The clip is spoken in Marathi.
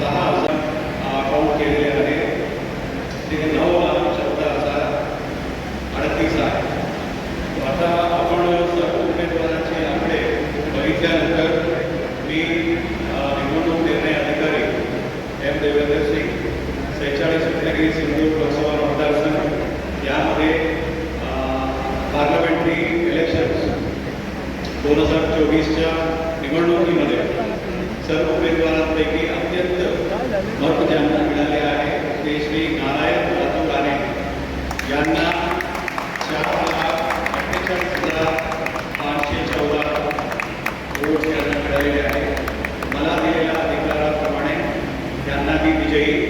सहा हजार अकाउंट केलेले आहे ते नऊ लाख चौदा हजार अडतीस आहे आता आपण सर्व उमेदवारांचे आकडे बघितल्यानंतर मी निवडणूक निर्णय अधिकारी एम देवेंद्र सिंग सेहेचाळीस रत्नागिरी सिंधूर लोकसभा मतदारसंघ यामध्ये पार्लमेंटरी इलेक्शन्स दोन हजार चोवीसच्या निवडणुकीमध्ये सर्व उमेदवारांपैकी मत ज्यांना मिळाले आहे ते श्री नारायण रातुराणे यांना चार लाख अठ्ठेचाळीस हजार पाचशे चौदा रोज यांना मिळालेले आहे. मला दिलेल्या अधिकाराप्रमाणे त्यांना मी विजयी